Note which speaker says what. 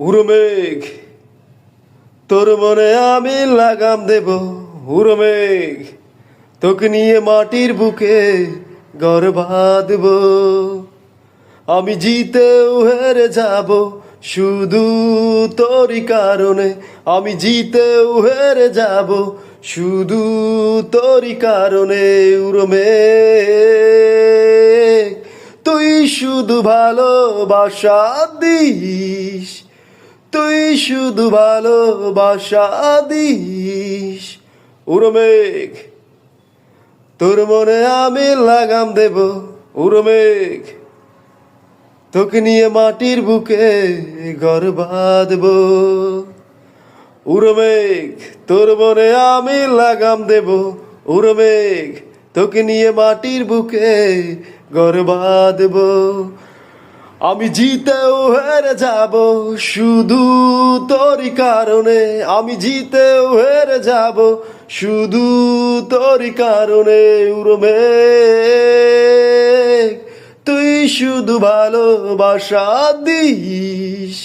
Speaker 1: উড়মেঘ তোর মনে আমি লাগাম দেব উড়মেঘ তোকে নিয়ে মাটির বুকে বাঁধব। আমি জিতেও হেরে যাব শুধু তোরই কারণে। আমি জিতেও হেরে যাব শুধু তোরই কারণে উড়মেঘ তুই শুধু ভালোবাসা দিস তুই শুধু ভালোবাসা দিস। উড়মেঘ তোর মনে আমি লাগাম দেব। উড়মেঘ তোকে নিয়ে মাটির বুকে ঘর বাঁধব। উড়মেঘ তোর মনে আমি লাগাম দেব। উড়মেঘ তোকে নিয়ে মাটির বুকে ঘর বাঁধব। আমি জিতেও হেরে যাব, শুধু তোরই কারণে। আমি জিতেও হেরে যাব, শুধু তোরই কারণে উরমে তুই শুধু ভালোবাসা দিস